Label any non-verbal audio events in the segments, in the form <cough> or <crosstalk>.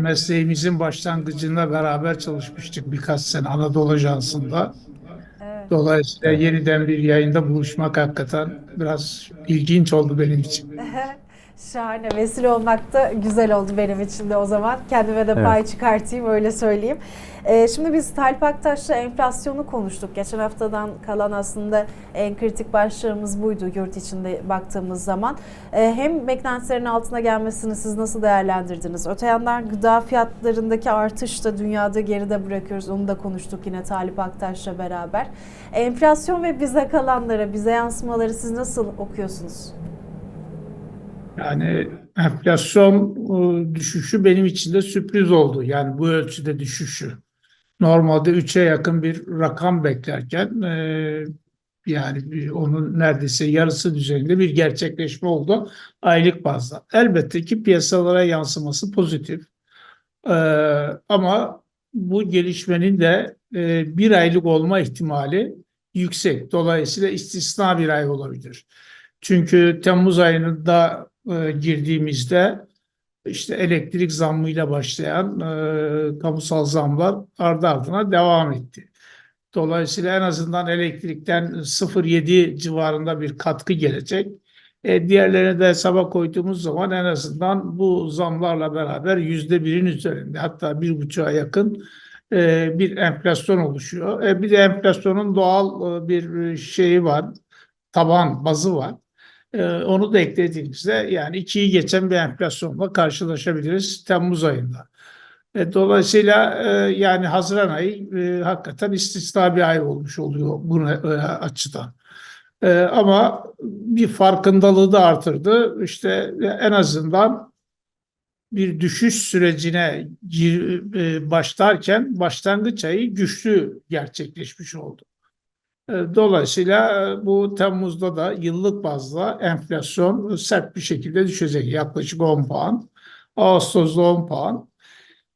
mesleğimizin başlangıcında beraber çalışmıştık birkaç sene Anadolu Ajansı'nda. Evet. Dolayısıyla yeniden bir yayında buluşmak hakikaten biraz ilginç oldu benim için. <laughs> Şahane. Vesile olmak da güzel oldu benim için de o zaman. Kendime de Evet. pay çıkartayım öyle söyleyeyim. Ee, şimdi biz Talip Aktaş'la enflasyonu konuştuk. Geçen haftadan kalan aslında en kritik başlığımız buydu yurt içinde baktığımız zaman. Ee, hem beklentilerin altına gelmesini siz nasıl değerlendirdiniz? Öte yandan gıda fiyatlarındaki artış da dünyada geride bırakıyoruz. Onu da konuştuk yine Talip Aktaş'la beraber. Enflasyon ve bize kalanlara, bize yansımaları siz nasıl okuyorsunuz? Yani enflasyon e, düşüşü benim için de sürpriz oldu. Yani bu ölçüde düşüşü. Normalde 3'e yakın bir rakam beklerken e, yani onun neredeyse yarısı düzeyinde bir gerçekleşme oldu aylık bazda. Elbette ki piyasalara yansıması pozitif. E, ama bu gelişmenin de bir aylık olma ihtimali yüksek. Dolayısıyla istisna bir ay olabilir. Çünkü Temmuz ayında e, girdiğimizde işte elektrik zammıyla başlayan e, kamusal zamlar ardı ardına devam etti. Dolayısıyla en azından elektrikten 0.7 civarında bir katkı gelecek. E, diğerlerini de hesaba koyduğumuz zaman en azından bu zamlarla beraber yüzde birin üzerinde hatta bir buçuğa yakın e, bir enflasyon oluşuyor. E, bir de enflasyonun doğal e, bir şeyi var, taban bazı var. Ee, onu da eklediğimizde yani ikiyi geçen bir enflasyonla karşılaşabiliriz Temmuz ayında. E, dolayısıyla e, yani Haziran ayı e, hakikaten istisna bir ay olmuş oluyor bu açıdan. Ama bir farkındalığı da artırdı. İşte en azından bir düşüş sürecine başlarken başlangıç ayı güçlü gerçekleşmiş oldu. E, Dolayısıyla e, bu Temmuz'da da yıllık bazda enflasyon sert bir şekilde düşecek. Yaklaşık 10 puan. Ağustos'da 10 puan.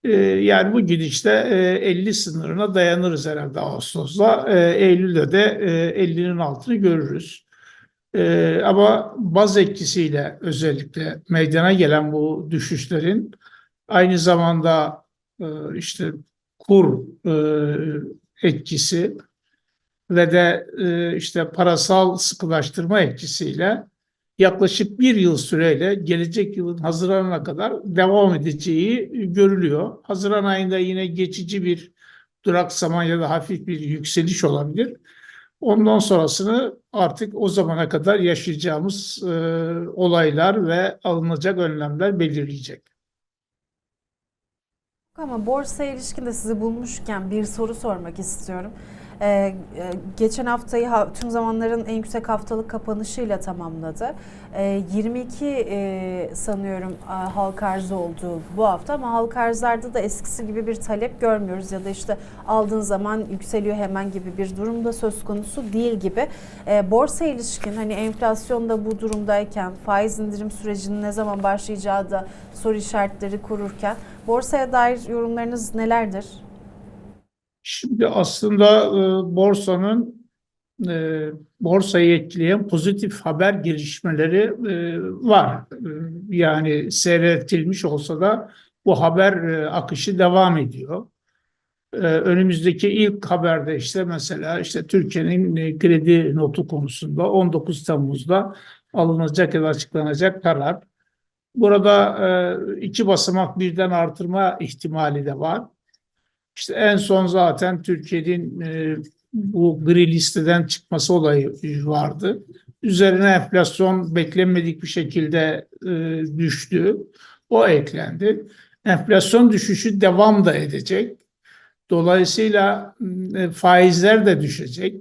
E, Yani bu gidişte e, 50 sınırına dayanırız herhalde Ağustos'ta. E, Eylül'de de e, 50'nin altını görürüz. Ama baz etkisiyle özellikle meydana gelen bu düşüşlerin aynı zamanda işte kur etkisi ve de e, işte parasal sıkılaştırma etkisiyle yaklaşık bir yıl süreyle gelecek yılın Haziran'a kadar devam edeceği görülüyor. Haziran ayında yine geçici bir duraksama ya da hafif bir yükseliş olabilir. Ondan sonrasını artık o zamana kadar yaşayacağımız e, olaylar ve alınacak önlemler belirleyecek. Ama borsaya ilişkin de sizi bulmuşken bir soru sormak istiyorum. Ee, e, geçen haftayı ha- tüm zamanların en yüksek haftalık kapanışıyla tamamladı. Ee, 22 e, sanıyorum e, halk arzı oldu bu hafta ama halk arzlarda da eskisi gibi bir talep görmüyoruz ya da işte aldığın zaman yükseliyor hemen gibi bir durum da söz konusu değil gibi. Ee, borsa ilişkin hani enflasyonda bu durumdayken faiz indirim sürecinin ne zaman başlayacağı da soru işaretleri kururken borsaya dair yorumlarınız nelerdir? Şimdi aslında e, borsanın e, borsayı etkileyen pozitif haber gelişmeleri e, var. E, yani seyretilmiş olsa da bu haber e, akışı devam ediyor. E, önümüzdeki ilk haberde işte mesela işte Türkiye'nin e, kredi notu konusunda 19 Temmuz'da alınacak ya da açıklanacak karar. Burada e, iki basamak birden artırma ihtimali de var. İşte en son zaten Türkiye'nin e, bu gri listeden çıkması olayı vardı. Üzerine enflasyon beklenmedik bir şekilde e, düştü. O eklendi. Enflasyon düşüşü devam da edecek. Dolayısıyla e, faizler de düşecek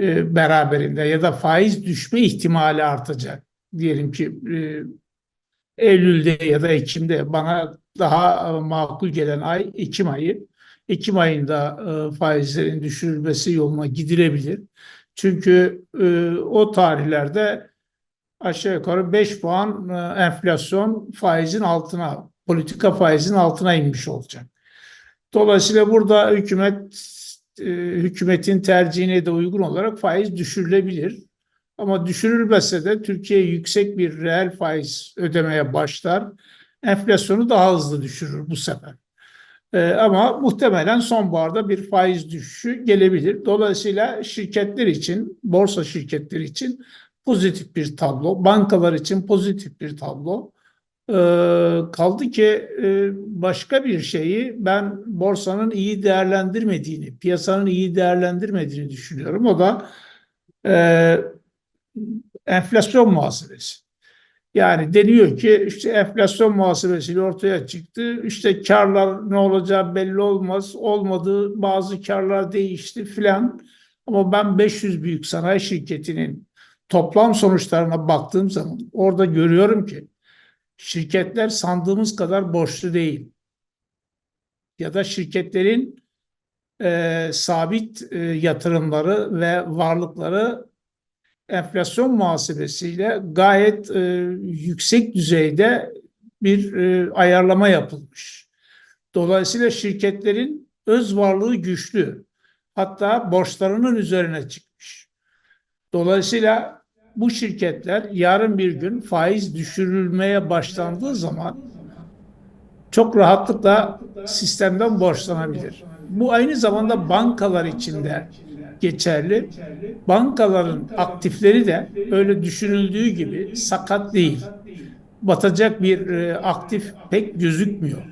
e, beraberinde ya da faiz düşme ihtimali artacak. Diyelim ki e, Eylül'de ya da Ekim'de bana daha e, makul gelen ay Ekim ayı. Ekim ayında e, faizlerin düşürülmesi yoluna gidilebilir. Çünkü e, o tarihlerde aşağı yukarı 5 puan enflasyon faizin altına, politika faizin altına inmiş olacak. Dolayısıyla burada hükümet hükümetin tercihine de uygun olarak faiz düşürülebilir. Ama düşürülmese de Türkiye yüksek bir reel faiz ödemeye başlar enflasyonu daha hızlı düşürür bu sefer. Ee, ama muhtemelen sonbaharda bir faiz düşüşü gelebilir. Dolayısıyla şirketler için, borsa şirketleri için pozitif bir tablo, bankalar için pozitif bir tablo. Ee, kaldı ki e, başka bir şeyi ben borsanın iyi değerlendirmediğini, piyasanın iyi değerlendirmediğini düşünüyorum. O da e, enflasyon muhasebesi. Yani deniyor ki işte enflasyon muhasebesiyle ortaya çıktı. İşte karlar ne olacağı belli olmaz. Olmadı bazı karlar değişti filan. Ama ben 500 büyük sanayi şirketinin toplam sonuçlarına baktığım zaman orada görüyorum ki şirketler sandığımız kadar borçlu değil. Ya da şirketlerin e, sabit e, yatırımları ve varlıkları enflasyon muhasebesiyle gayet e, yüksek düzeyde bir e, ayarlama yapılmış. Dolayısıyla şirketlerin öz varlığı güçlü. Hatta borçlarının üzerine çıkmış. Dolayısıyla bu şirketler yarın bir gün faiz düşürülmeye başlandığı zaman çok rahatlıkla sistemden borçlanabilir. Bu aynı zamanda bankalar için de geçerli. Bankaların aktifleri de öyle düşünüldüğü gibi sakat değil. Batacak bir e, aktif pek gözükmüyor.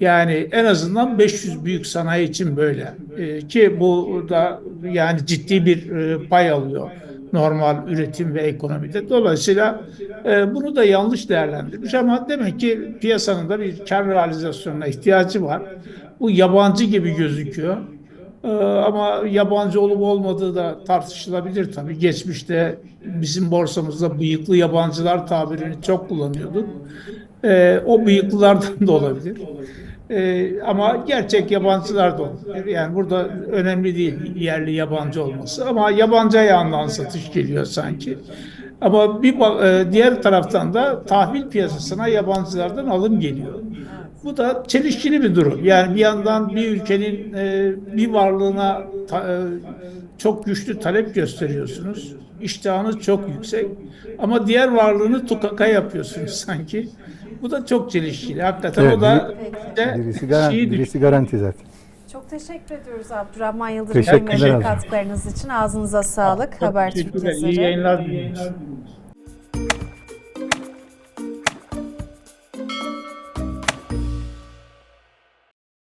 Yani en azından 500 büyük sanayi için böyle. E, ki bu da yani ciddi bir e, pay alıyor normal üretim ve ekonomide. Dolayısıyla bunu da yanlış değerlendirmiş ama demek ki piyasanın da bir kar realizasyonuna ihtiyacı var. Bu yabancı gibi gözüküyor. Ee, ama yabancı olup olmadığı da tartışılabilir tabii. Geçmişte bizim borsamızda bıyıklı yabancılar tabirini çok kullanıyorduk. Ee, o bıyıklılardan da olabilir. Ee, ama gerçek yabancılar da olabilir. Yani burada önemli değil yerli yabancı olması. Ama yabancı ayağından satış geliyor sanki. Ama bir e, diğer taraftan da tahvil piyasasına yabancılardan alım geliyor. Bu da çelişkili bir durum. Yani bir yandan bir ülkenin e, bir varlığına ta- e, çok güçlü talep gösteriyorsunuz. İştahınız çok yüksek. Ama diğer varlığını tukaka yapıyorsunuz <laughs> sanki. Bu da çok çelişkili. Hakikaten Evet, o da de Birisi garanti, şeyi birisi garanti zaten. Çok teşekkür ediyoruz Abdurrahman Yıldırım Teşekkürler Bey katkılarınız için. Ağzınıza sağlık. Habertürk teşekkürler. İyi yayınlar diliyoruz.